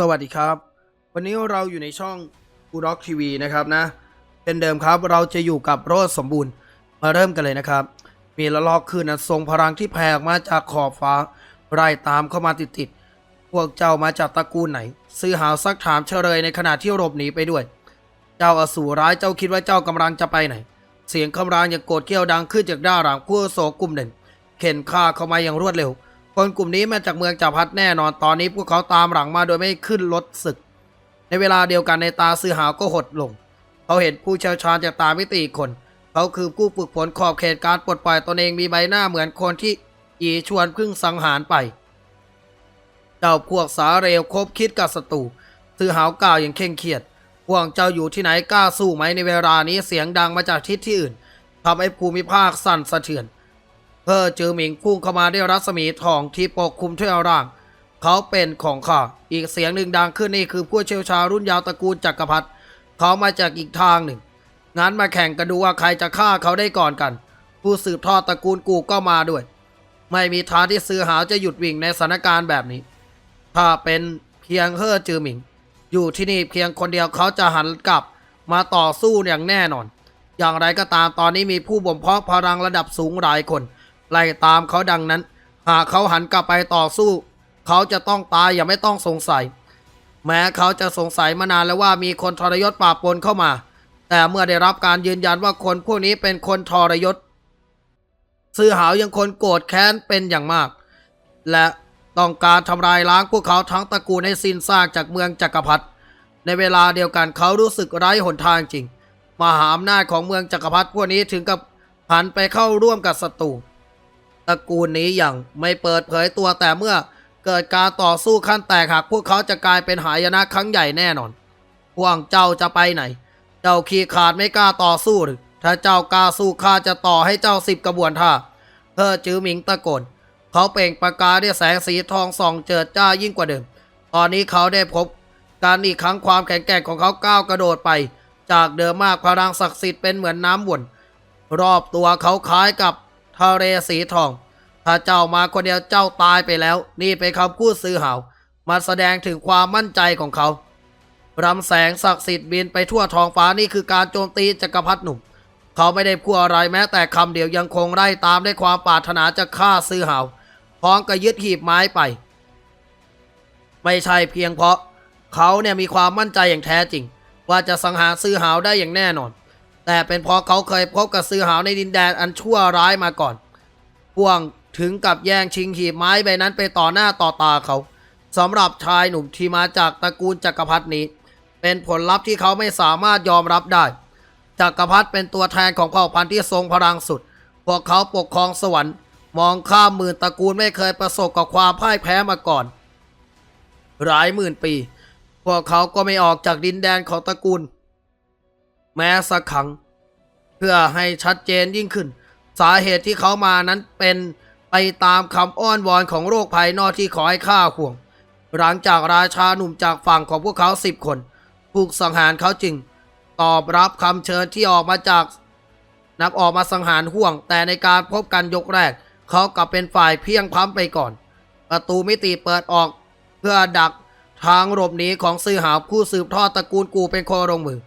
สวัสดีครับ วันนี้เราอยู่ในช่องกูร็อกทีวีนะครับนะ เป็นเดิมครับเราจะอยู่กับโรสสมบูรณ์มาเริ่มกันเลยนะครับ มีละลอกคลื่นอันทรงพลังที่แผ่ออกมาจากขอบฟ้าไล่ตามเข้ามาติดๆพวกเจ้ามาจากตระกูลไหน ซื้อหาวซักถามเฉลยในขณะที่หลบหนีไปด้วย เจ้าอสูรร้ายเจ้าคิดว่าเจ้ากำลังจะไปไหน เสียงคำรามอย่างโกรธเกี้ยวดังขึ้นจากด้านหลังผู้อาวุโสกลุ่มหนึ่งเข็นฆ่าเข้ามาอย่างรวดเร็ว คนกลุ่มนี้มาจากเมืองจักรพัดแน่นอน ตอนนี้พวกเขาตามหลังมาโดยไม่ขึ้นรถศึก ในเวลาเดียวกันในตาซือหาวก็หดลง เขาเห็นผู้เชี่ยวชาญจากตามิติอีคน เขาคือผู้ฝึกฝนขอบเขตการปลดปล่อยตนเองมีใบหน้าเหมือนคนที่อีชวนพึ่งสังหารไป เจ้าพวกสาเรวคบคิดกับศัตรูซือหาวกล่าวอย่างเคร่งเครียด พวกเจ้าอยู่ที่ไหนกล้าสู้ไหมในเวลานี้เสียงดังมาจากทิศที่อื่นทำให้ภูมิภาคสั่นสะเทือน เพอเจอหมิงพุ่งเข้ามาด้วยรัศมีทองที่ปกคลุมทั่วร่าง เขาเป็นของข้าอีกเสียงหนึ่งดังขึ้นนี่คือผู้เชี่ยวชาญรุ่นยาวตระกูลจักรพรรดิเขามาจากอีกทางหนึ่ง งั้นมาแข่งกันดูว่าใครจะฆ่าเขาได้ก่อนกัน ผู้สืบทอดตระกูลกูก็มาด้วย ไม่มีทางที่ซื้อหาวจะหยุดวิ่งในสถานการณ์แบบนี้ ถ้าเป็นเพียงเฮ่อจือหมิง อยู่ที่นี่เพียงคนเดียวเขาจะหันกลับ มาต่อสู้อย่างแน่นอน อย่างไรก็ตามตอนนี้มีผู้บ่มเพาะพลังระดับสูงหลายคน ไล่ตามเขาดังนั้น หากเขาหันกลับไปต่อสู้ เขาจะต้องตายอย่าไม่ต้องสงสัย แม้เขาจะสงสัยมานานแล้วว่ามีคนทรยศป่าปนเข้ามา แต่เมื่อได้รับการยืนยันว่าคนพวกนี้เป็นคนทรยศซื่อหาวยังคนโกรธแค้นเป็นอย่างมาก และต้องการทำลายล้างพวกเขาทั้งตระกูลให้สิ้นซากจากเมืองจักรพรรดิในเวลาเดียวกันเขารู้สึกไร้หนทางจริงมหาอำนาจของเมืองจักรพรรดิพวกนี้ถึงกับหันไปเข้าร่วมกับศัตรู ตระกูลนี้อย่างไม่เปิดเผยตัวแต่เมื่อเกิดการต่อสู้ขั้นแตกหักพวกเขาจะกลายเป็นหายนะครั้งใหญ่แน่นอน พวกเจ้าจะไปไหน เจ้าขี้ขาดไม่กล้าต่อสู้หรือ ถ้าเจ้ากล้าสู้ข้าจะต่อให้เจ้าสิบกระบวนท่าเพื่อจื้อหมิงตะโกนเขาเปล่งประกายด้วยแสงสีทองส่องเจิดจ้ายิ่งกว่าเดิม ตอนนี้เขาได้พบการอีกครั้งความแข็งแกร่งของเขาก้าวกระโดดไป จากเดิมมากพลังศักดิ์สิทธิ์เป็นเหมือนน้ำวนรอบตัวเขาคล้ายกับ ทะเลสีทอง ถ้าเจ้ามาคนเดียวเจ้าตายไปแล้ว นี่เป็นคำพูดซื้อหาวมาแสดงถึงความมั่นใจของเขารำแสงศักดิ์สิทธิ์บินไปทั่วท้องฟ้านี่คือการโจมตีจักรพรรดิหนุ่ม เขาไม่ได้พูดอะไรแม้แต่คำเดียวยังคงไล่ตามด้วยความปรารถนาจะฆ่าซื้อหาวพร้อมกับยึดหีบไม้ไป ไม่ใช่เพียงเพราะ เขาเนี่ยมีความมั่นใจอย่างแท้จริง ว่าจะสังหารซื้อหาวได้อย่างแน่นอน แต่เป็นเพราะเขาเคยพบกับซื้อหาวในดินแดนอันชั่วร้ายมาก่อน พวงถึงกับแย่งชิงหีบไม้ใบนั้นไปต่อหน้าต่อตาเขาสำหรับชายหนุ่มที่มาจากตระกูลจักรพรรดินี้ เป็นผลลัพธ์ที่เขาไม่สามารถยอมรับได้ จักรพรรดิเป็นตัวแทนของเผ่าพันธุ์ที่ทรงพลังสุด พวกเขาปกครองสวรรค์ มองข้ามหมื่นตระกูลไม่เคยประสบกับความพ่ายแพ้มาก่อน หลายหมื่นปี พวกเขาก็ไม่ออกจากดินแดนของตระกูล แม้สักครั้ง เพื่อให้ชัดเจนยิ่งขึ้น สาเหตุที่เขามานั้นเป็นไปตามคำอ้อนวอนของโรคภัยนอกที่ขอให้ฆ่าห่วง หลังจากราชาหนุ่มจากฝั่งของพวกเขาสิบคน ถูกสังหารเขาจึงตอบรับคำเชิญที่ออกมาจาก นับออกมาสังหารห่วง แต่ในการพบกันยกแรก เขากลับเป็นฝ่ายเพียงพล้ำไปก่อน ประตูมิติเปิดออกเพื่อดักทางหลบหนีของซื้อหาผู้สืบทอดตระกูลกูเป็นคนลงมือ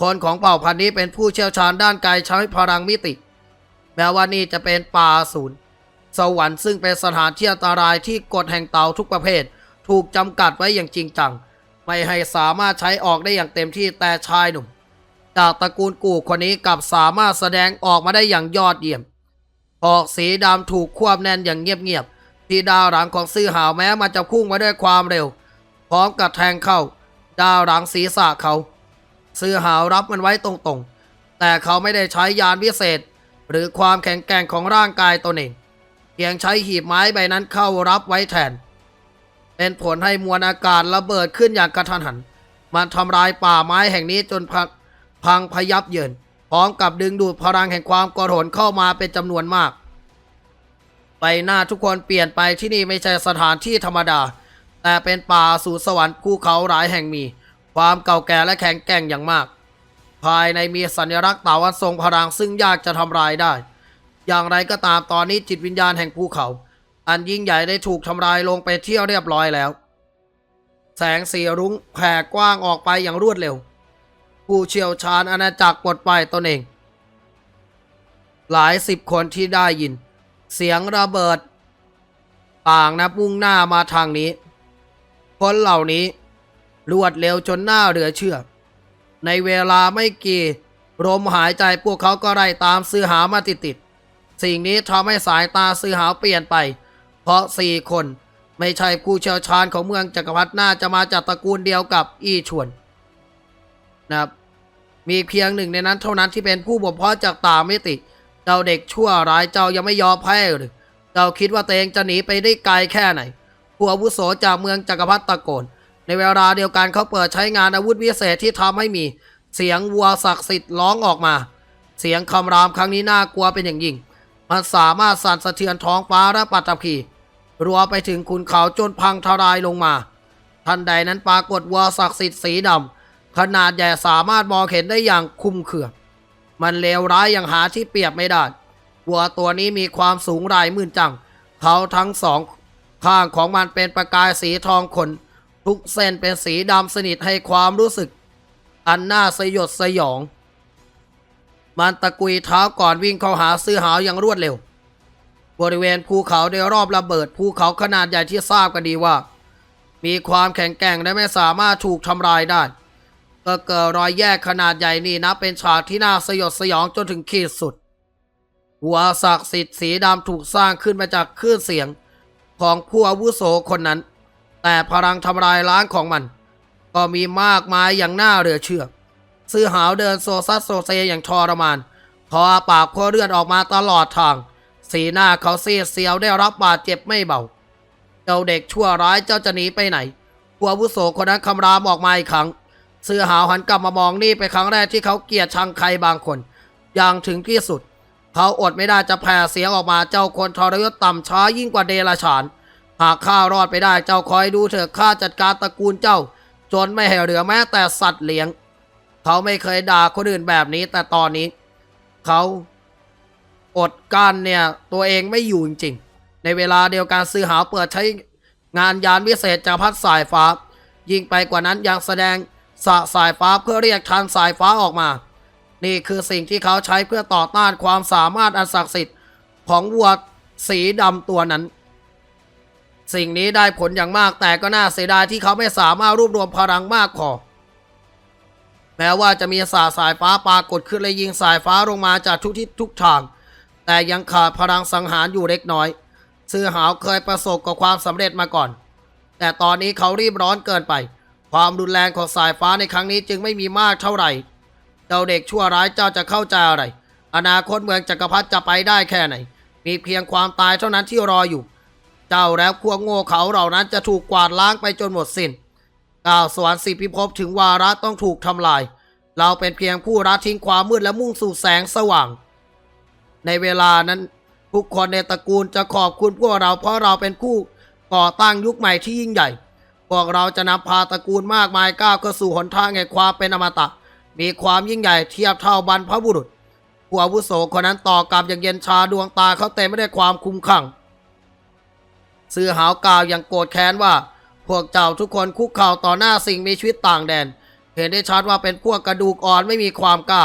คนของเผ่าพันธุ์นี้เป็นผู้เชี่ยวชาญด้านกายใช้พลังมิติ แม้ว่านี่จะเป็นป่าศูนย์สวรรค์ซึ่งเป็นสถานที่อันตรายที่กฎแห่งเตาทุกประเภท ถูกจำกัดไว้อย่างจริงจัง ไม่ให้สามารถใช้ออกได้อย่างเต็มที่แต่ชายหนุ่ม จากตระกูลกูคนนี้กลับสามารถแสดงออกมาได้อย่างยอดเยี่ยมออกสีดำถูกควบแน่นอย่างเงียบๆที่ดาวหลังของซื่อหาวแม้มันจะพุ่งมาด้วยความเร็ว พร้อมกับแทงเข้า ดาวหลังศีรษะเขา ซื่อหาวรับมันไว้ตรงๆ แต่เขาไม่ได้ใช้ยานวิเศษ หรือความแข็งแกร่งของร่างกายตนเอง เพียงใช้หีบไม้ใบนั้นเข้ารับไว้แทน เป็นผลให้มวลอากาศระเบิดขึ้นอย่างกระทันหัน มันทำลายป่าไม้แห่งนี้จนพังพังพยับเยิน พร้อมกับดึงดูดพลังแห่งความกรหนเข้ามาเป็นจำนวนมากใบหน้าทุกคนเปลี่ยนไปที่นี่ไม่ใช่สถานที่ธรรมดา แต่เป็นป่าสู่สวรรค์ภูเขาหลายแห่งมี ความเก่าแก่และแข็งแกร่งอย่างมาก ภายในมีสัญลักษณ์เต่าอันทรงพลังซึ่งยากจะทำลายได้ อย่างไรก็ตามตอนนี้จิตวิญญาณแห่งภูเขา อันยิ่งใหญ่ได้ถูกทำลายลงไปเที่ยวเรียบร้อยแล้ว แสงสีรุ้งแผ่กว้างออกไปอย่างรวดเร็ว ผู้เชี่ยวชาญอาณาจักรปลดปล่อยตนเอง หลายสิบคนที่ได้ยิน เสียงระเบิด ต่างนะมุ่งหน้ามาทางนี้ คนเหล่านี้ รวดเร็วจนหน้าเหลือเชื่อ ในเวลาไม่กี่ลมหายใจพวกเขาก็ไล่ตามซื้อหามาติดๆสิ่งนี้ทำให้สายตาซื้อหาเปลี่ยนไป เพราะสี่คนไม่ใช่ผู้เชี่ยวชาญของเมืองจักรพรรดิน่าจะมาจากตระกูลเดียวกับอี้ชวนนะครับมีเพียงหนึ่งในนั้นเท่านั้นที่เป็นผู้บ่มเพาะจากตางมิติ เจ้าเด็กชั่วร้ายเจ้ายังไม่ยอมแพ้หรือเจ้าคิดว่าตัวเองจะหนีไปได้ไกลแค่ไหน ผู้อาวุโสจากเมืองจักรพรรดิตะโกน ในเวลาเดียวกันเขาเปิดใช้งานอาวุธวิเศษที่ทำให้มี เสียงวัวศักดิ์สิทธิ์ร้องออกมา เสียงคำรามครั้งนี้น่ากลัวเป็นอย่างยิ่ง มันสามารถสั่นสะเทือนท้องฟ้าและปัตตภีรัวไปถึงขุนเขาจนพังทลายลงมา ทันใดนั้นปรากฏวัวศักดิ์สิทธิ์สีดำขนาดใหญ่สามารถมองเห็นได้อย่างคุ้มเคือมันเลวร้ายอย่างหาที่เปรียบไม่ได้วัวตัวนี้มีความสูงรายหมื่นจัง เขาทั้งสองข้างของมันเป็นประกายสีทองขน ทุกเส้นเป็นสีดำสนิทให้ความรู้สึก อันน่าสยดสยอง มันตะกุยเท้าก่อนวิ่งเข้าหาซื้อหาวอย่างรวดเร็ว บริเวณภูเขาโดยรอบระเบิดภูเขาขนาดใหญ่ที่ทราบกันดีว่า มีความแข็งแกร่งและไม่สามารถถูกทำลายได้ก็เกิดรอยแยกขนาดใหญ่นี่นะเป็นฉากที่น่าสยดสยองจนถึงขีดสุด หัวศักดิ์สิทธิ์สีดำถูกสร้างขึ้นมาจากคลื่นเสียงของผู้อาวุโสคนนั้น แต่พลังทำลายล้างของมัน ก็มีมากมายอย่างน่าเหลือเชื่อ ซื้อหาวเดินโซซัสโซเซอย่างทรมานพออาปากพอเลือดออกมาตลอดทาง สีหน้าเขาเสียดเสียวได้รับบาดเจ็บไม่เบา เจ้าเด็กชั่วร้ายเจ้าจะหนีไปไหนผู้อาวุโสคนนั้นคำรามออกมาอีกครั้งเสื้อหาวหันกลับมามองนี่เป็นครั้งแรกที่เขาเกลียดชังใครบางคน อย่างถึงที่สุด เขาอดไม่ได้จะแผ่เสียงออกมาเจ้าคนทรยศต่ำช้ายิ่งกว่าเดรัจฉาน หากข้ารอดไปได้เจ้าคอยดูเถอะข้าจัดการตระกูลเจ้า จนไม่ให้เหลือแม้แต่สัตว์เลี้ยง เขาไม่เคยด่าคนอื่นแบบนี้ แต่ตอนนี้ เขาอดกั้นเนี่ย ตัวเองไม่อยู่จริงๆในเวลาเดียวกันซื้อหาวเปิดใช้งานยานวิเศษจากพัดสายฟ้า ยิ่งไปกว่านั้นยังแสดงสะสายฟ้าเพื่อเรียกทันสายฟ้าออกมา นี่คือสิ่งที่เขาใช้เพื่อต่อต้านความสามารถอันศักดิ์สิทธิ์ของวัวสีดำตัวนั้น สิ่งนี้ได้ผลอย่างมากแต่ก็น่าเสียดายที่เขาไม่สามารถรวบรวมพลังมากพอแม้ว่าจะมีสาสายฟ้าปรากฏขึ้นและยิงสายฟ้าลงมาจากทุกทิศทุกทาง แต่ยังขาดพลังสังหารอยู่เล็กน้อย ซื่อหาวเคยประสบกับความสำเร็จมาก่อน แต่ตอนนี้เขารีบร้อนเกินไป ความรุนแรงของสายฟ้าในครั้งนี้จึงไม่มีมากเท่าไหร่เจ้าเด็กชั่วร้ายเจ้าจะเข้าใจอะไร อนาคตเมืองจักรพรรดิจะไปได้แค่ไหน มีเพียงความตายเท่านั้นที่รออยู่ เจ้าแล้วพวโง่เขาเหล่านั้นจะถูกกวาดล้างไปจนหมดสิน้นก้าวสวรรค์สิพิภพถึงวาระต้องถูกทำลาย เราเป็นเพียงผู้ละทิ้งความมืดและมุ่งสู่แสงสว่าง ในเวลานั้นทุกคนในตระกูลจะขอบคุณพวกเราเพราะเราเป็นผู้ก่อตั้งยุคใหม่ที่ยิ่งใหญ่พวกเราจะนำพาตระกูลมากมายก้าวเข้าสู่หนทางแห่งความเป็นอมตะ มีความยิ่งใหญ่เทียบเท่าบรรพบุรุษผู้อาวุโสคนนั้นต่อกลับอย่างเย็นชาดวงตาเขาเต็มไปด้วยความคุ้มขัง เสือหาวกล่าวอย่างโกรธแค้นว่า พวกเจ้าทุกคนคุกเข่าต่อหน้าสิ่งมีชีวิตต่างแดน เห็นได้ชัดว่าเป็นพวกกระดูกอ่อนไม่มีความกล้า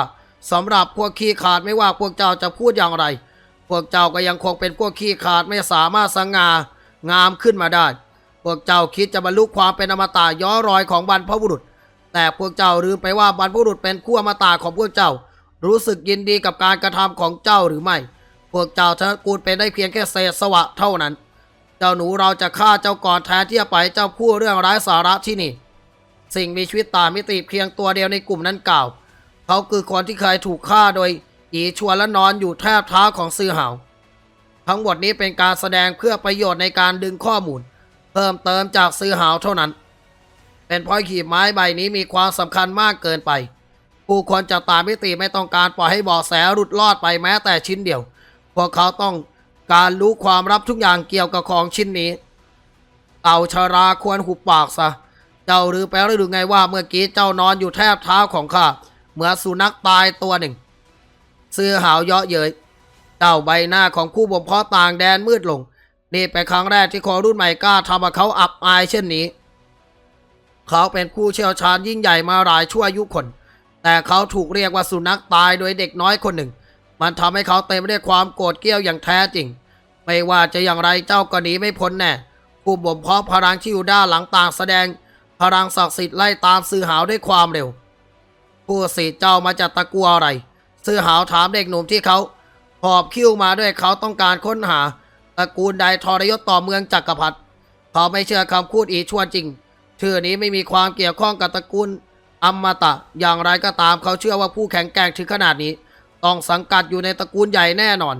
สำหรับพวกขี้ขาดไม่ว่าพวกเจ้าจะพูดอย่างไร พวกเจ้าก็ยังคงเป็นพวกขี้ขาดไม่สามารถสง่างามขึ้นมาได้ พวกเจ้าคิดจะบรรลุความเป็นอมตะย้อรอยของบรรพบุรุษ แต่พวกเจ้าลืมไปว่าบรรพบุรุษเป็นคู่อมตะของพวกเจ้า รู้สึกยินดีกับการกระทำของเจ้าหรือไม่ พวกเจ้าทั้งกูลเป็นได้เพียงแค่เศษสวะเท่านั้น เจ้าหนูเราจะฆ่าเจ้าก่อนแทนที่จะไปล่อยเจ้าพูดเรื่องร้ายสาระที่นี่ สิ่งมีชีวิตตามมิติเพียงตัวเดียวในกลุ่มนั้นกล่าว เขาคือคนที่เคยถูกฆ่าโดย อีชวนและนอนอยู่แทบเท้าของซือหาทั้งหมดนี้เป็นการแสดงเพื่อประโยชน์ในการดึงข้อมูล เพิ่มเติมจากซือหาเท่านั้น เป็นเพราะขีดไม้ใบนี้มีความสำคัญมากเกินไป ผู้คนจากตามมิติไม่ต้องการปล่อยให้บาะแสหลุดรอดไปแม้แต่ชิ้นเดียว พวกเขาต้อง การรู้ความลับทุกอย่างเกี่ยวกับของชิ้นนี้เต่าชาราควรหุบปากซะ เจ้าหรือแปลหรือไงว่าเมื่อกี้เจ้านอนอยู่แทบเท้าของข้า เหมือนสุนัขตายตัวหนึ่ง เสื้อหาวเยาะเย้ยเจ้าใบหน้าของผู้บ่มเพาะต่างแดนมืดลง นี่เป็นครั้งแรกที่คนรุ่นใหม่กล้าทำกับเขาอับอายเช่นนี้ เขาเป็นผู้เชี่ยวชาญยิ่งใหญ่มาหลายชั่วอายุคน แต่เขาถูกเรียกว่าสุนัขตายโดยเด็กน้อยคนหนึ่ง มันทำให้เขาเต็มไปด้วยความโกรธเกรี้ยวอย่างแท้จริง ไม่ว่าจะอย่างไรเจ้าก็หนีไม่พ้นแน่ผู้บ่มเพาะพลังที่อยู่ด้านหลังต่างแสดง พลังศักดิ์สิทธิ์ไล่ตามซื้อหาวด้วยความเร็ว ผู้สิเจ้ามาจากตะกัวอะไร ซื้อหาวถามเด็กหนุ่มที่เขาหอบคิ้วมาด้วยเขาต้องการค้นหาตระกูลใดทรยศต่อเมืองจักรพรรดิเขาไม่เชื่อคำพูดอีชวนจริงชื่อนี้ไม่มีความเกี่ยวข้องกับตระกูลอมตะ อย่างไรก็ตามเขาเชื่อว่าผู้แข็งแกร่งถึงขนาดนี้ ต้องสังกัดอยู่ในตระกูลใหญ่แน่นอน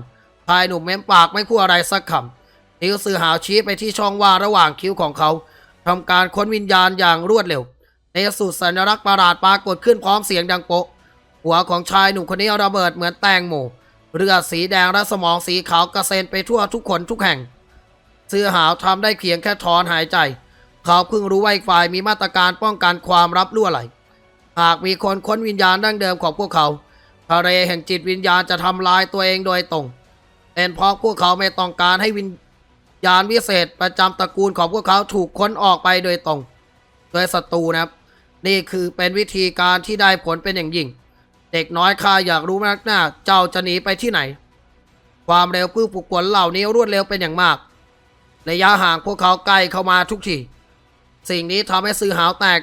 ชายหนุ่มเม้มปากไม่พูดอะไรสักคำนิ้วสื่อหาวชี้ไปที่ช่องว่าระหว่างคิ้วของเขาทำการค้นวิญญาณอย่างรวดเร็ว ในสุดสัญลักษณ์ประหลาดปรากฏขึ้นพร้อมเสียงดังโปะหัวของชายหนุ่มคนนี้ระเบิดเหมือนแตงโมเลือดสีแดงและสมองสีขาวกระเซ็นไปทั่วทุกคนทุกแห่ง เสื้อหาวทำได้เพียงแค่ถอนหายใจ เขาเพิ่งรู้ว่าอีกฝ่ายมีมาตรการป้องกันความรับรั่วไหล หากมีคนค้นวิญญาณดั้งเดิมของพวกเขา ทะเลแห่งจิตวิญญาณจะทำลายตัวเองโดยตรงเป็นเพราะพวกเขาไม่ต้องการให้วิญญาณวิเศษประจำตระกูลของพวกเขาถูกค้นออกไปโดยตรง โดยศัตรูนะครับ นี่คือเป็นวิธีการที่ได้ผลเป็นอย่างยิ่ง เด็กน้อยข้าอยากรู้มากหน้าเจ้าจะหนีไปที่ไหน ความเร็วปื้ปลุกปวนเหล่านี้รวดเร็วเป็นอย่างมากระยะห่างพวกเขาใกล้เข้ามาทุกทีสิ่งนี้ทำให้ซื้อหาวแตก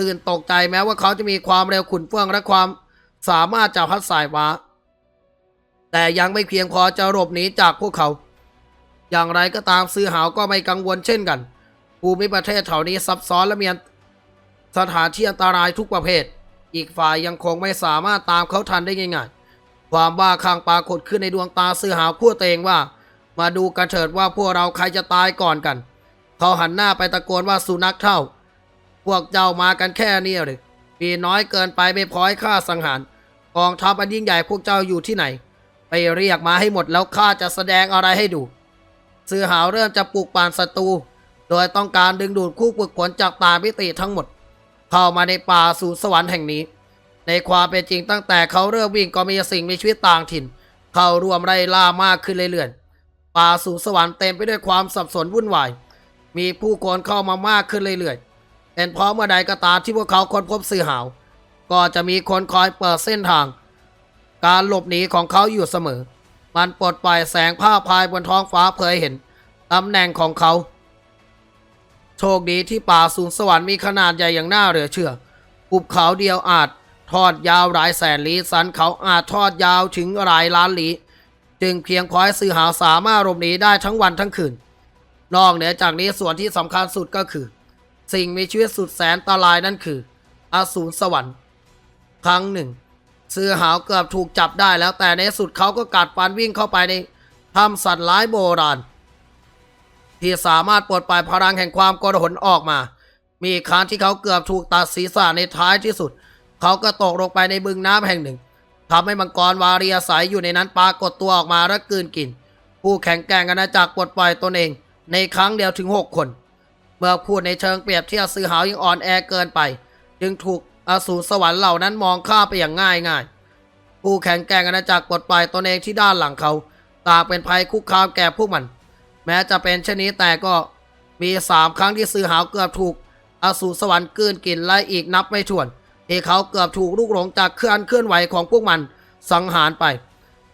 ตื่นตกใจแม้ว่าเขาจะมีความเร็วขุนเฟื่องและความ สามารถจะพัดสายฟ้า แต่ยังไม่เพียงพอจะหลบหนีจากพวกเขา อย่างไรก็ตามซื้อหาวก็ไม่กังวลเช่นกัน ภูมิประเทศแถวนี้ซับซ้อนและมีสถานที่อันตรายทุกประเภท อีกฝ่ายยังคงไม่สามารถตามเขาทันได้ง่ายๆ ความบ้าคลั่งปรากฏขึ้นในดวงตาซื้อหาวพูดเองว่า มาดูกันเถิดว่าพวกเราใครจะตายก่อนกัน เขาหันหน้าไปตะโกนว่าสุนัขเท่า พวกเจ้ามากันแค่นี้หรือมีน้อยเกินไปไม่พอให้ข้าสังหาร กองทัพอันยิ่งใหญ่พวกเจ้าอยู่ที่ไหน ไปเรียกมาให้หมดแล้วข้าจะแสดงอะไรให้ดูซื้อหาวเริ่มจะปลุกป่านศัตรู โดยต้องการดึงดูดคู่ฝึกฝนจากตามิติทั้งหมด เข้ามาในป่าสู่สวรรค์แห่งนี้ ในความเป็นจริงตั้งแต่เขาเริ่มวิ่งก็มีสิ่งมีชีวิตต่างถิ่น เข้ารวมไล่ล่ามากขึ้นเรื่อยๆป่าสู่สวรรค์เต็มไปด้วยความสับสนวุ่นวาย มีผู้คนเข้ามามากขึ้นเรื่อยๆเป็นเพราะเมื่อใดก็ตามที่พวกเขาค้นพบสื่อหาว ก็จะมีคนคอยเปิดเส้นทาง การหลบหนีของเขาอยู่เสมอ มันปลดปล่อยแสงผ้าพายบนท้องฟ้าเผยเห็นตำแหน่งของเขา โชคดีที่ป่าสูงสวรรค์มีขนาดใหญ่อย่างน่าเหลือเชื่อภูเขาเดียวอาจทอดยาวหลายแสนลี้สันเขาอาจทอดยาวถึงหลายล้านลี้จึงเพียงพอให้สื่อหาสามารถหลบหนีได้ทั้งวันทั้งคืน นอกเหนือจากนี้ส่วนที่สำคัญสุดก็คือ สิ่งมีชีวิตสุดแสนอันตรายนั่นคือ อสูรสวรรค์ ครั้งหนึ่งเสือหาวเกือบถูกจับได้แล้วแต่ในสุดเขาก็กัดฟันวิ่งเข้าไปในถ้ำสัตว์ร้ายโบราณ ที่สามารถปลดปล่อยพลังแห่งความโกรธหนออกมา มีครั้งที่เขาเกือบถูกตัดศีรษะในท้ายที่สุด เขาก็ตกลงไปในบึงน้ำแห่งหนึ่งทำให้มังกรวารีอาศัยอยู่ในนั้นปรากฏตัวออกมาและกลืนกิน ผู้แข่งแกร่งอาณาจักรปลดปล่อยตนเอง ในครั้งเดียวถึง 6 คน เมื่อพูดในเชิงเปรียบเทียบซื้อหาวยังอ่อนแอเกินไป จึงถูก อสูรสวรรค์เหล่านั้นมองข้าไปอย่างง่ายง่ายผู้แข่งแกร่งอาณาจักรปลดปล่อยตนเองที่ด้านหลังเขาต่างเป็นภัยคุกคามแก่พวกมัน แม้จะเป็นเช่นนี้แต่ก็มีสามครั้งที่ซื้อหาวเกือบถูกอสูรสวรรค์กืนกินและอีกนับไม่ถ้วนที่เขาเกือบถูกลูกหลงจากเคลื่อนเคลื่อนไหวของพวกมันสังหารไป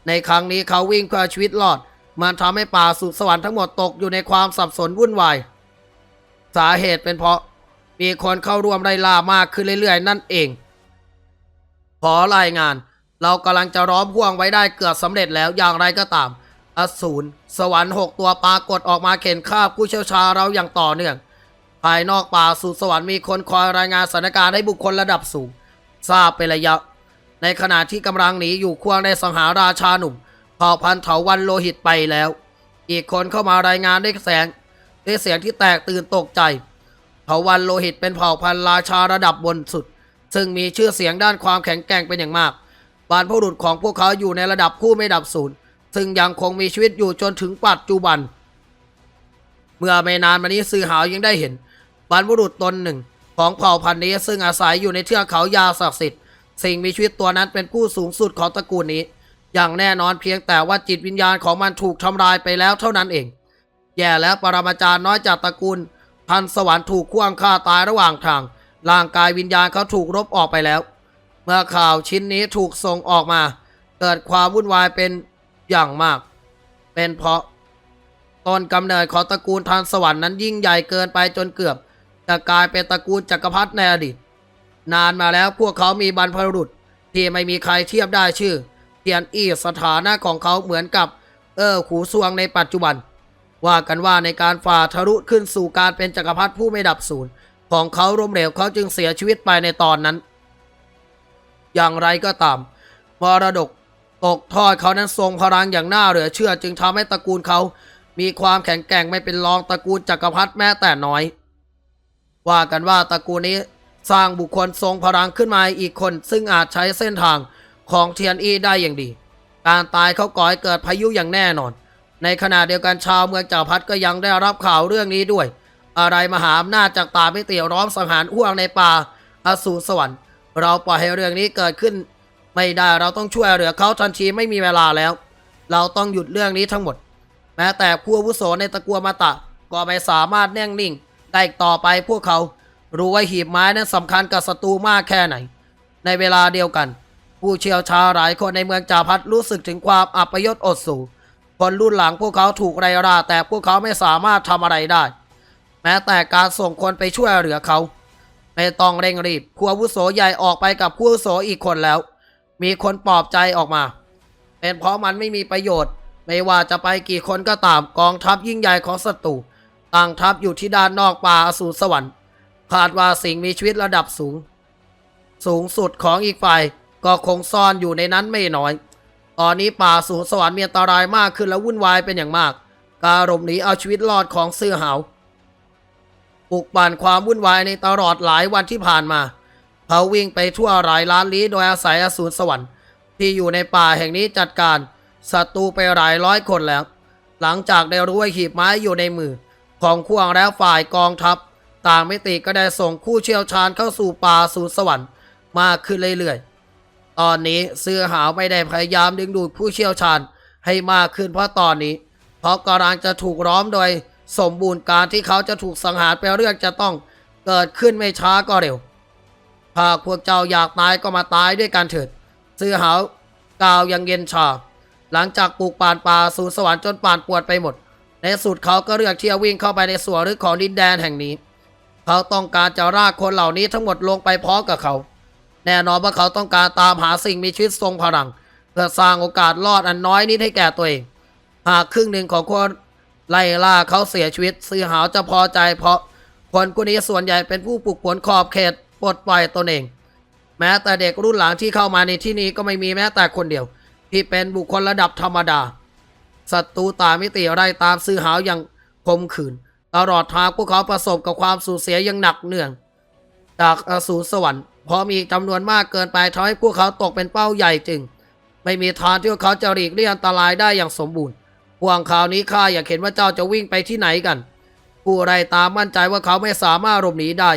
ในครั้งนี้เขาวิ่งเพื่อชีวิตรอด มันทำให้ป่าสุสวรรค์ทั้งหมดตกอยู่ในความสับสนวุ่นวาย สาเหตุเป็นเพราะ มีคนเข้าร่วมไล่ล่ามากขึ้นเรื่อยๆ นั่นเอง ขอรายงาน เรากำลังจะร้อมห่วงไว้ได้เกือบสำเร็จแล้วอย่างไรก็ตาม อสูรสวรรค์หกตัวปรากฏออกมาเข็นฆ่าผู้เชี่ยวชาญเราอย่างต่อเนื่อง ภายนอกป่าสู่สวรรค์มีคนคอยรายงานสถานการณ์ให้บุคคลระดับสูง ทราบเป็นระยะ ในขณะที่กำลังหนีอยู่ควงได้สังหารราชาหนุ่มเผ่าพันธุ์เถาวันโลหิตไปแล้ว อีกคนเข้ามารายงานด้วยแสงด้วยเสียงที่แตกตื่นตกใจ เผ่าวันโลหิตเป็นเผ่าพันธุ์ราชาระดับบนสุด ซึ่งมีชื่อเสียงด้านความแข็งแกร่งเป็นอย่างมากบรรพบุรุษของพวกเขาอยู่ในระดับผู้ไม่ดับสูญซึ่งยังคงมีชีวิตอยู่จนถึงปัจจุบัน เมื่อไม่นานมานี้สื่อหาวยังได้เห็นบรรพบุรุษตนหนึ่ง ของเผ่าพันธุ์นี้ซึ่งอาศัยอยู่ในเทือกเขายาศักดิ์สิทธิ์สิ่งมีชีวิตตัวนั้นเป็นผู้สูงสุดของตระกูลนี้ อย่างแน่นอนเพียงแต่ว่าจิตวิญญาณของมันถูกทำลายไปแล้วเท่านั้นเอง แย่แล้วปรมาจารย์น้อยจากตระกูล พันสวรรค์ถูกข่วงฆ่าตายระหว่างทาง ร่างกายวิญญาณเขาถูกรบออกไปแล้ว เมื่อข่าวชิ้นนี้ถูกส่งออกมา เกิดความวุ่นวายเป็นอย่างมาก เป็นเพราะต้นกำเนิดของตระกูลทานสวรรค์นั้นยิ่งใหญ่เกินไปจนเกือบจะกลายเป็นตระกูลจักรพรรดิในอดีต นานมาแล้วพวกเขามีบรรพบุรุษที่ไม่มีใครเทียบได้ชื่อเทียนอี้สถานะของเขาเหมือนกับเออขูซวงในปัจจุบัน ว่ากันว่าในการฝ่าทะลุขึ้นสู่การเป็นจักรพรรดิผู้ไม่ดับสูญของเขาล้มเหลวเขาจึงเสียชีวิตไปในตอนนั้น อย่างไรก็ตามมรดกตกทอดเขานั้นทรงพลังอย่างน่าเหลือเชื่อ จึงทำให้ตระกูลเขา มีความแข็งแกร่งไม่เป็นรองตระกูลจักรพรรดิแม้แต่น้อย ว่ากันว่าตระกูลนี้สร้างบุคคลทรงพลังขึ้นมาอีกคน ซึ่งอาจใช้เส้นทางของเทียนอีได้อย่างดี การตายเขาก่อให้เกิดพายุอย่างแน่นอน ในขณะเดียวกันชาวเมืองจักรพรรดิก็ยังได้รับข่าวเรื่องนี้ด้วย อะไรมหาอำนาจจากตาไม่เตี่ยวร้อมสังหารอ้วงในป่าอสูรสวรรค์ เราปล่อยให้เรื่องนี้เกิดขึ้น ไม่ได้เราต้องช่วยเหลือเขาทันทีไม่มีเวลาแล้ว เราต้องหยุดเรื่องนี้ทั้งหมด แม้แต่ผู้วุโสในตะกูลมาตะ ก็ไม่สามารถแน่งนิ่งได้อีกต่อไปพวกเขารู้ว่าหีบไม้นั้นสำคัญกับศัตรูมากแค่ไหน ในเวลาเดียวกัน ผู้เชี่ยวชาญหลายคนในเมืองจาพัดรู้สึกถึงความอัปยศอดสู คนรุ่นหลังพวกเขาถูกไรราแต่พวกเขาไม่สามารถทำอะไรได้ แม้แต่การส่งคนไปช่วยเหลือเขา ไม่ต้องเร่งรีบผู้อาวุโสใหญ่ออกไปกับผู้อาวุโสอีกคนแล้ว มีคนปลอบใจออกมา เป็นเพราะมันไม่มีประโยชน์ ไม่ว่าจะไปกี่คนก็ตามกองทัพยิ่งใหญ่ของศัตรูตั้งทัพอยู่ที่ด้านนอกป่าอสูรสวรรค์คาดว่าสิ่งมีชีวิตระดับสูง สูงสุดของอีกฝ่ายก็คงซ่อนอยู่ในนั้นไม่น้อย ตอนนี้ป่าสูงสวรรค์มีอันตรายมากขึ้นและวุ่นวายเป็นอย่างมาก การหลบหนีเอาชีวิตรอดของเสื้อหาปลุกปั่นความวุ่นวายในตลอดหลายวันที่ผ่านมา เขาวิ่งไปทั่วหลายล้านลี้โดยอาศัยอสูรสวรรค์ที่อยู่ในป่าแห่งนี้จัดการศัตรูไปหลายร้อยคนแล้ว หลังจากได้รู้ว่าหีบไม้อยู่ในมือ ของข่วงแล้วฝ่ายกองทัพ ต่างมิติก็ได้ส่งผู้เชี่ยวชาญเข้าสู่ป่าสู่สวรรค์มากขึ้นเรื่อยๆ ตอนนี้เสื้อหาวไม่ได้พยายามดึงดูดผู้เชี่ยวชาญให้มากขึ้นเพราะตอนนี้เขากำลังจะถูกล้อมโดยสมบูรณ์การที่เขาจะถูกสังหารไปเรื่องจะต้องเกิดขึ้นไม่ช้าก็เร็วหากพวกเจ้าอยากตายก็มาตายด้วยกันเถิดเสื้อหาวกล่าวยังเย็นชา หลังจากปลูกป่านป่าสู่สวรรค์จนป่านปวดไปหมด ในสุดเขาก็เลือกที่จะวิ่งเข้าไปในสวนลึกของดินแดนแห่งนี้ เขาต้องการจะรากคนเหล่านี้ทั้งหมดลงไปพร้อมกับเขา แน่นอนว่าเขาต้องการตามหาสิ่งมีชีวิตทรงพลัง เพื่อสร้างโอกาสรอดอันน้อยนิดให้แก่ตัวเอง หากครึ่งหนึ่งของคนไล่ล่าเขาเสียชีวิตซื้อหาวจะพอใจเพราะคนคนนี้ส่วนใหญ่เป็นผู้ปลุกผลขอบเขตปลดปล่อยตนเอง แม้แต่เด็กรุ่นหลังที่เข้ามาในที่นี้ก็ไม่มีแม้แต่คนเดียว ที่เป็นบุคคลระดับธรรมดาศัตรูตามิติไล่ตามซื้อหาวอย่างคมขืน ตลอดทางพวกเขาประสบกับความสูญเสียอย่างหนักเนื่อง จากอสูรสวรรค์ พราะมีจำนวนมากเกินไปทำให้พวกเขาตกเป็นเป้าใหญ่จึงไม่มีทางที่พวกเขาจะหลีกเลี่ยงอันตรายได้อย่างสมบูรณ์ห่วงข่าวนี้ข้าอยากเห็นว่าเจ้าจะวิ่งไปที่ไหนกัน ผู้ไรตามมั่นใจว่าเขาไม่สามารถหลบหนีได้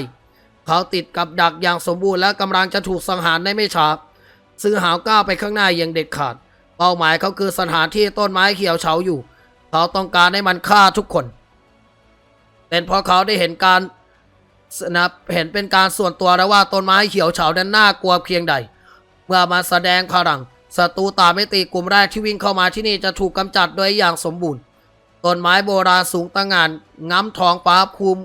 เขาติดกับดักอย่างสมบูรณ์และกำลังจะถูกสังหารได้ไม่ช้าซื้อหาวก้าวไปข้างหน้าอย่างเด็ดขาด เป้าหมายเขาคือสถานที่ต้นไม้เขียวเฉาอยู่ เขาต้องการให้มันฆ่าทุกคน เป็นเพราะเขาได้เห็นการ นะเห็นเป็นการส่วนตัวแล้วว่าต้นไม้เขียวเฉานั้นน่ากลัวเพียงใด เมื่อมาแสดงพลังศัตรูตาไม่ตีกลุ่มแรกที่วิ่งเข้ามาที่นี่จะถูกกำจัดโดยอย่างสมบูรณ์ต้นไม้โบราณสูงตั้งงานง้ำท้องฟ้าภูมิ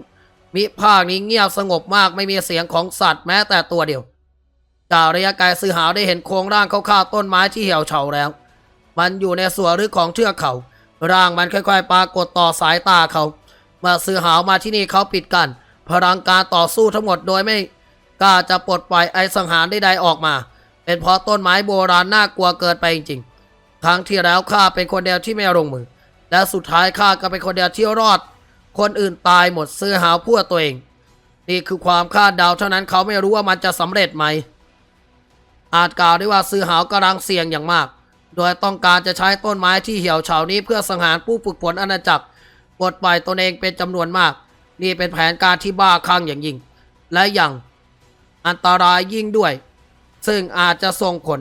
มิภาคนี้เงียบสงบมากไม่มีเสียงของสัตว์แม้แต่ตัวเดียวจากระยะไกลซื้อหาวได้เห็นโครงร่างคร่าวๆต้นไม้ที่เหี่ยวเฉาแล้ว มันอยู่ในส่วนลึกของเทือกเขา ร่างมันค่อยๆ ปรากฏต่อสายตาเขา เมื่อซื้อหาวมาที่นี่เขาปิดกัน้น พลังการต่อสู้ทั้งหมดโดยไม่กล้าจะปลดปล่อยไอสังหารใดๆออกมา เป็นเพราะต้นไม้โบราณน่ากลัวเกินไปจริงๆ ครั้งที่แล้วข้าเป็นคนเดียวที่ไม่ลงมือ และสุดท้ายข้าก็เป็นคนเดียวที่รอด คนอื่นตายหมดซื้อหาวพวกตัวเอง นี่คือความคาดเดาเท่านั้นเขาไม่รู้ว่ามันจะสำเร็จไหม อาจกล่าวได้ว่าซื้อหาวกำลังเสี่ยงอย่างมาก โดยต้องการจะใช้ต้นไม้ที่เหี่ยวเฉานี้เพื่อสังหารผู้ฝึกฝนอาณาจักรปลดปล่อยตนเองเป็นจำนวนมาก นี่เป็นแผนการที่บ้าคลั่งอย่างยิ่ง และอย่างอันตรายยิ่งด้วย ซึ่งอาจจะส่งผล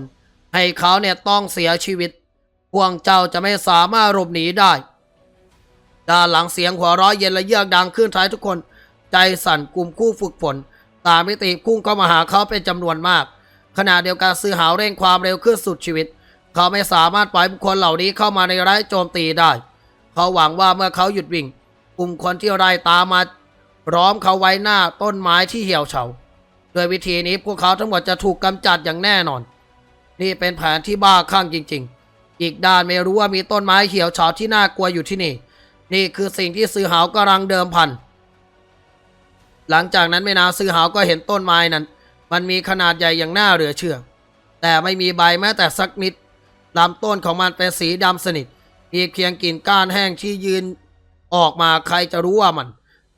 ให้เขาเนี่ยต้องเสียชีวิต พวกเจ้าจะไม่สามารถหลบหนีได้ ด้านหลังเสียงหัวเราะเย็นและเยือกดังขึ้นท้ายทุกคน ใจสั่นกลุ่มคู่ฝึกฝนตามมิติพุ่งเข้ามาหาเขาเป็นจำนวนมาก ขณะเดียวกันซื้อหาวเร่งความเร็วขึ้นสุดชีวิต เขาไม่สามารถปล่อยบุคคลเหล่านี้เข้ามาในไร้โจมตีได้ เขาหวังว่าเมื่อเขาหยุดวิ่ง กลุ่มคนที่ไล่ตามมาร้อมเขาไว้หน้าต้นไม้ที่เหี่ยวเฉาโดยวิธีนี้พวกเขาทั้งหมดจะถูกกำจัดอย่างแน่นอน นี่เป็นแผนที่บ้าคลั่งจริง ๆ อีกด้านไม่รู้ว่ามีต้นไม้เหี่ยวเฉาที่น่ากลัวอยู่ที่นี่ นี่คือสิ่งที่ซื้อหาวกำลังเดิมพัน หลังจากนั้นไม่นานซื้อหาวก็เห็นต้นไม้นั้น มันมีขนาดใหญ่อย่างน่าเหลือเชื่อ แต่ไม่มีใบแม้แต่สักนิดลำต้นของมันเป็นสีดำสนิทมีเพียงกิ่งก้านแห้งที่ยืน ออกมาใครจะรู้ว่ามัน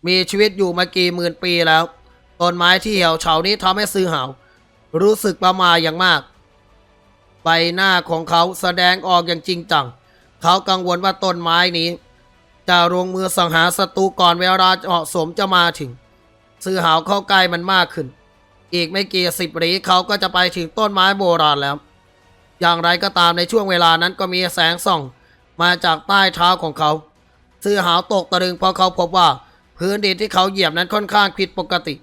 มีชีวิตอยู่มากี่หมื่นปีแล้ว ต้นไม้ที่เหี่ยวเฉานี้ทำให้ซื้อหาวรู้สึกประมาอย่างมาก ใบหน้าของเขาแสดงออกอย่างจริงจัง เขากังวลว่าต้นไม้นี้ จะลงมือสังหารศัตรูก่อนเวลาเหมาะสมจะมาถึง ซื้อหาวเข้าใกล้มันมากขึ้น อีกไม่กี่สิบหรีเขาก็จะไปถึงต้นไม้โบราณแล้ว อย่างไรก็ตามในช่วงเวลานั้นก็มีแสงส่อง มาจากใต้เท้าของเขา ซื้อหาวตกตะลึงเพราะเขาพบว่า พื้นดินที่เขาเหยียบนั้นค่อนข้างผิดปกติ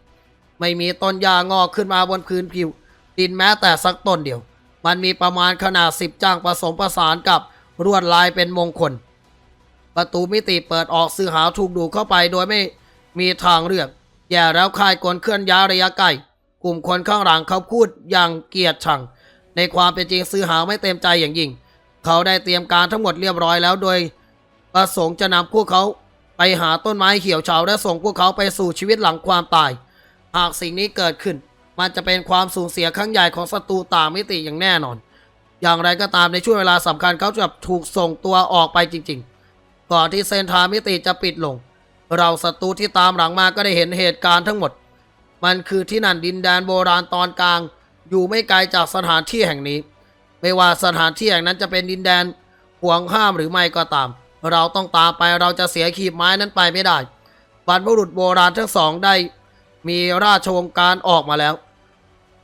ไม่มีต้นหญ้างอกขึ้นมาบนพื้นผิว ดินแม้แต่สักต้นเดียว มันมีประมาณขนาดสิบจ้างผสมประสานกับลวดลายเป็นมงคล ประตูมิติเปิดออกซื้อหาวถูกดูดเข้าไปโดยไม่มีทางเลือกแย่แล้วคายกลเคลื่อนย้ายระยะใกล้กลุ่มคนข้างหลังเขาพูดอย่างเกียดชัง ในความเป็นจริงซื้อหาวไม่เต็มใจอย่างยิ่ง เขาได้เตรียมการทั้งหมดเรียบร้อยแล้วโดย ประสงค์จะนำพวกเขาไปหาต้นไม้เขียวเฉาและส่งพวกเขาไปสู่ชีวิตหลังความตาย หากสิ่งนี้เกิดขึ้น มันจะเป็นความสูญเสียครั้งใหญ่ของศัตรูต่างมิติอย่างแน่นอน อย่างไรก็ตามในช่วงเวลาสำคัญเขาจะถูกส่งตัวออกไปจริง ๆ ก่อนที่เส้นทามิติจะปิดลง เราศัตรูที่ตามหลังมาก็ได้เห็นเหตุการณ์ทั้งหมด มันคือที่นั่นดินแดนโบราณตอนกลาง อยู่ไม่ไกลจากสถานที่แห่งนี้ ไม่ว่าสถานที่แห่งนั้นจะเป็นดินแดนห่วงห้ามหรือไม่ก็ตาม เราต้องตามไปเราจะเสียขีบไม้นั้นไปไม่ได้ บรรพบุรุษโบราณทั้งสองได้มีราชวงศ์การออกมาแล้ว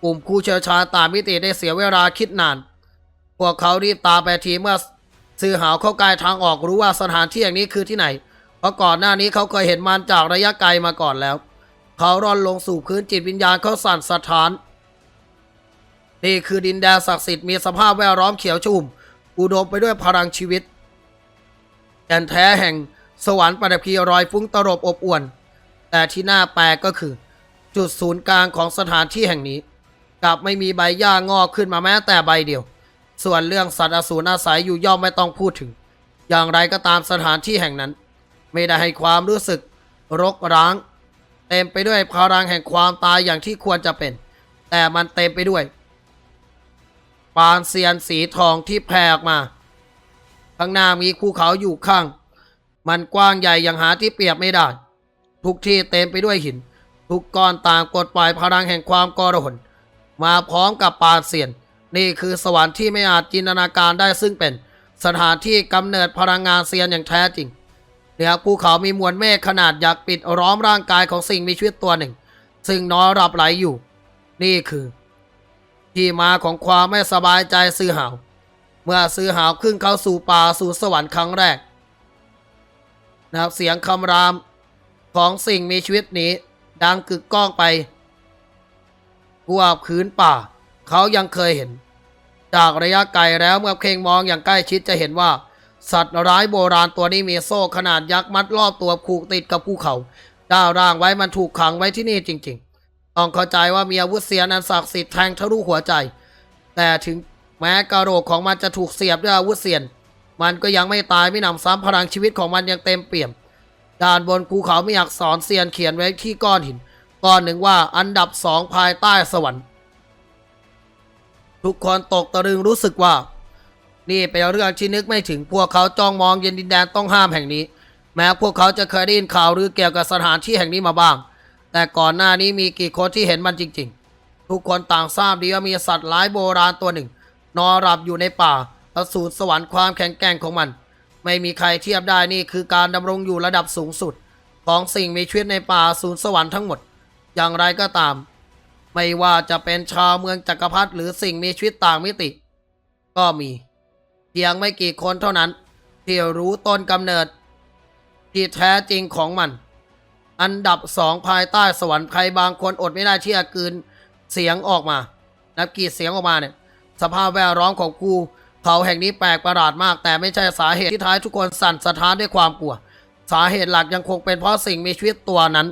กลุ่มผู้เชี่ยวชาญตามมิติได้เสียเวลาคิดนาน พวกเขารีบตามไปทีเมื่อซื้อหาวเข้าใกล้ทางออกรู้ว่าสถานที่แห่างนี้คือที่ไหน เพราะก่อนหน้านี้เขาเคยเห็นมันจากระยะไกลมาก่อนแล้ว เขาร่อนลงสู่พื้นจิตวิญญาณเขาสั่นสะท้าน นี่คือดินแดนศักดิ์สิทธิ์มีสภาพแวดล้อมเขียวชุ่มอุดมไปด้วยพลังชีวิต แก่นแท้แห่งสวรรค์ปฐพีรอยฟุ้งตรบอบอวน แต่ที่น่าแปลกก็คือ จุดศูนย์กลางของสถานที่แห่งนี้ กลับไม่มีใบหญ้างอกขึ้นมาแม้แต่ใบเดียว ส่วนเรื่องสัตว์อสูรอาศัยอยู่ย่อมไม่ต้องพูดถึง อย่างไรก็ตามสถานที่แห่งนั้น ไม่ได้ให้ความรู้สึก รกร้าง เต็มไปด้วยพลังแห่งความตายอย่างที่ควรจะเป็น แต่มันเต็มไปด้วย ปานเซียนสีทองที่แผ่ออกมา ข้างหน้ามีภูเขาอยู่ข้าง มันกว้างใหญ่อย่างหาที่เปรียบไม่ได้ ทุกที่เต็มไปด้วยหิน ทุกก้อนต่างกดปล่อยพลังแห่งความกรหนมาพร้อมกับปาเซียน นี่คือสวรรค์ที่ไม่อาจจินตนาการได้ซึ่งเป็น สถานที่กำเนิดพลังงานเซียนอย่างแท้จริงเหนือภูเขามีมวลเมฆขนาดยักษ์ปิดล้อมร่างกายของสิ่งมีชีวิตตัวหนึ่ง ซึ่งนอนหลับไหลอยู่ นี่คือ ที่มาของความไม่สบายใจซื้อหาว เมื่อซื้อหาวขึ้นเข้าสู่ป่าสู่สวรรค์ครั้งแรกนะครับเสียงคำรามของสิ่งมีชีวิตนี้ ดังกึกก้องไปทั่วพื้นป่า เขายังเคยเห็น จากระยะไกลแล้วเมื่อเพ่งมองอย่างใกล้ชิดจะเห็นว่า สัตว์ร้ายโบราณตัวนี้มีโซ่ขนาดยักษ์มัดรอบตัวผูกติดกับภูเขาด้าร่างไว้มันถูกขังไว้ที่นี่จริง ๆ ต้องเข้าใจว่ามีอาวุธเสียนันศักดิ์สิทธิ์แทงทะลุหัวใจ แต่ถึง แม้กระโหลกของมันจะถูกเสียบด้วยอาวุธเสียน มันก็ยังไม่ตายไม่หนำซ้ำพลังชีวิตของมันยังเต็มเปี่ยม ด้านบนภูเขามีอักษรเซียนเขียนไว้ที่ก้อนหิน ก้อนหนึ่งว่าอันดับสองภายใต้สวรรค์ ทุกคนตกตะลึงรู้สึกว่า นี่เป็นเรื่องที่นึกไม่ถึงพวกเขาจ้องมองเย็นดินแดนต้องห้ามแห่งนี้ แม้พวกเขาจะเคยได้ยินข่าวหรือเกี่ยวกับสถานที่แห่งนี้มาบ้าง แต่ก่อนหน้านี้มีกี่คนที่เห็นมันจริง ๆ ทุกคนต่างทราบดีว่ามีสัตว์ร้ายโบราณตัวหนึ่ง นอนหลับอยู่ในป่าประสูตรสวรรค์ความแข็งแกร่งของมัน ไม่มีใครเทียบได้นี่คือการดำรงอยู่ระดับสูงสุด ของสิ่งมีชีวิตในป่าศูนย์สวรรค์ทั้งหมด อย่างไรก็ตาม ไม่ว่าจะเป็นชาวเมืองจักรพรรดิหรือสิ่งมีชีวิตต่างมิติ ก็มี เพียงไม่กี่คนเท่านั้น ที่รู้ต้นกำเนิด ที่แท้จริงของมัน อันดับสองภายใต้สวรรค์ใครบางคนอดไม่ได้ที่จะกืนเสียงออกมานับกรีดเสียงออกมาเนี่ย สภาพแวดล้อมของกูเขาแห่งนี้แปลกประหลาดมาก แต่ไม่ใช่สาเหตุที่ท้ายทุกคนสั่นสะท้านด้วยความกลัว สาเหตุหลักยังคงเป็นเพราะสิ่งมีชีวิตตัวนั้น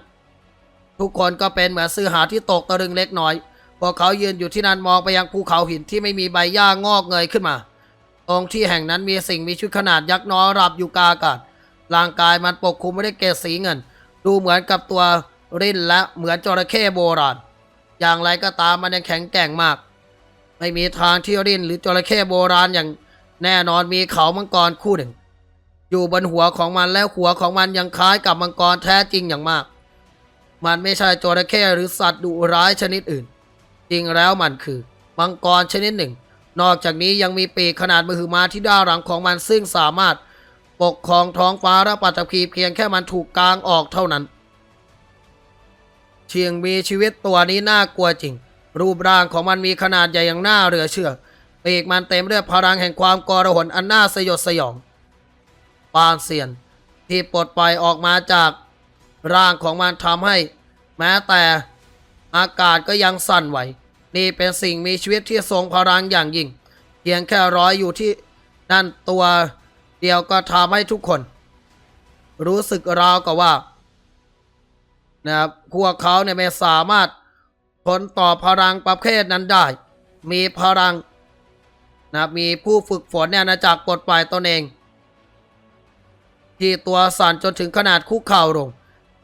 ทุกคนก็เป็นเหมือนซื้อหาที่ตกตะลึงเล็กน้อยพวกเขายืนอยู่ที่นั่นมองไปยังภูเขาหินที่ไม่มีใบหญ้างอกเงยขึ้นมา ตรงที่แห่งนั้นมีสิ่งมีชีวิตขนาดยักษ์น้อยหลับอยู่กาอากาศร่างกายมันปกคลุมไม่ได้เกศสีเงิน ดูเหมือนกับตัวริ้นและเหมือนจระเข้โบราณ อย่างไรก็ตามมันยังแข็งแกร่งมาก ไม่มีทางที่รินหรือจระเข้โบราณอย่างแน่นอนมีเขามังกรคู่หนึ่ง อยู่บนหัวของมันแล้วหัวของมันยังคล้ายกับมังกรแท้จริงอย่างมาก มันไม่ใช่จระเข้หรือสัตว์ดุร้ายชนิดอื่น จริงแล้วมันคือมังกรชนิดหนึ่ง นอกจากนี้ยังมีปีกขนาดมหึมาที่ด้านหลังของมันซึ่งสามารถปกครองท้องฟ้าและปัตตภีเพียงแค่มันถูกกางออกเท่านั้น เชียงมีชีวิตตัวนี้น่ากลัวจริง รูปร่างของมันมีขนาดใหญ่อย่างน่าเหลือเชื่อปีกมันเต็มด้วยพลังแห่งความกรหนอันน่าสยดสยอง ปานเซียนที่ปลดปล่อยออกมาจากร่างของมันทำให้ แม้แต่อากาศก็ยังสั่นไหว นี่เป็นสิ่งมีชีวิตที่ทรงพลังอย่างยิ่ง เพียงแค่ร้อยอยู่ที่นั่นตัวเดียวก็ทำให้ทุกคน รู้สึกราวกับว่านะครับพวกเขาเนี่ยไม่สามารถ ทนต่อพลังประเภทนั้นได้ มีพลังนะมีผู้ฝึกฝนเนี่ยนะจากปลดปล่อยตนเอง ที่ตัวสั่นจนถึงขนาดคุกเข่าลง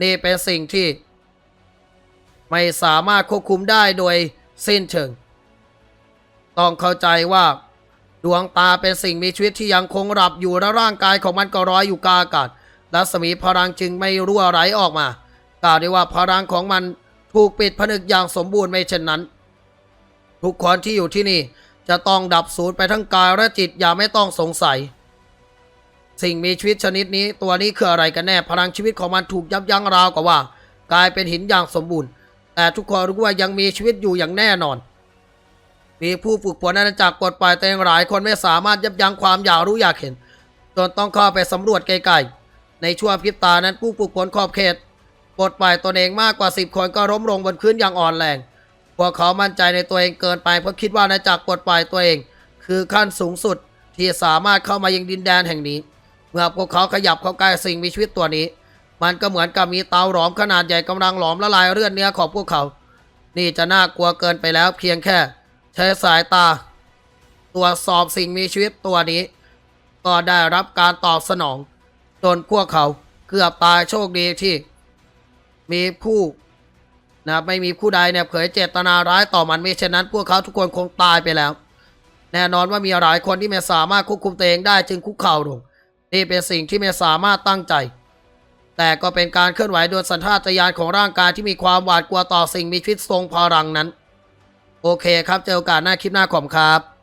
นี่เป็นสิ่งที่ ไม่สามารถควบคุมได้โดยสิ้นเชิง ต้องเข้าใจว่าดวงตาเป็นสิ่งมีชีวิตที่ยังคงหลับอยู่และร่างกายของมันก็ร้อยอยู่กาอากาศรัศมีพลังจึงไม่รั่วไหลออกมา กล่าวได้ว่าพลังของมัน ถูกปิดผนึกอย่างสมบูรณ์ไม่เช่นนั้น ทุกคนที่อยู่ที่นี่จะต้องดับสูญไปทั้งกายและจิตอย่าไม่ต้องสงสัย สิ่งมีชีวิตชนิดนี้ตัวนี้คืออะไรกันแน่พลังชีวิตของมันถูกยับยั้งราวกับว่า กลายเป็นหินอย่างสมบูรณ์ แต่ทุกคนรู้ว่ายังมีชีวิตอยู่อย่างแน่นอน มีผู้ฝึกฝนอาณาจักรปลดปล่อยตัวเองหลายคนไม่สามารถยับยั้งความอยากรู้อยากเห็นจนต้องเข้าไปสำรวจไกลๆในช่วงพริบตานั้นผู้ฝึกฝนขอบเขต ปลดปล่อยตนเองมากกว่า 10 คนก็ล้มลงบนพื้นอย่างอ่อนแรง พวกเขามั่นใจในตัวเองเกินไปเพราะคิดว่าอาณาจักรปลดปล่อยตัวเอง คือขั้นสูงสุดที่สามารถเข้ามายังดินแดนแห่งนี้ เมื่อพวกเขาขยับเข้าใกล้สิ่งมีชีวิตตัวนี้ มันก็เหมือนกับมีเตาหลอมขนาดใหญ่กำลังหลอมละลายเลือดเนื้อของพวกเขา นี่จะน่ากลัวเกินไปแล้วเพียงแค่ ใช้สายตา ตรวจสอบสิ่งมีชีวิตตัวนี้ ก็ได้รับการตอบสนอง จนพวกเขาเกือบตายโชคดีที่ มีผู้นะไม่มีผู้ใดเนี่ยเผยเจตนาร้ายต่อมันไม่เช่นนั้น พวกเขาทุกคนคงตายไปแล้ว แน่นอนว่ามีหลายคนที่ไม่สามารถควบคุมตัวเองได้จึงคุกเข่าลงนี่เป็นสิ่งที่ไม่สามารถตั้งใจ แต่ก็เป็นการเคลื่อนไหวโดยสัญชาตญาณของร่างกายที่มีความหวาดกลัวต่อสิ่งมีชีวิตทรงพลังนั้น โอเคครับเจอโอกาสหน้าคลิปหน้าขอบคุณครับ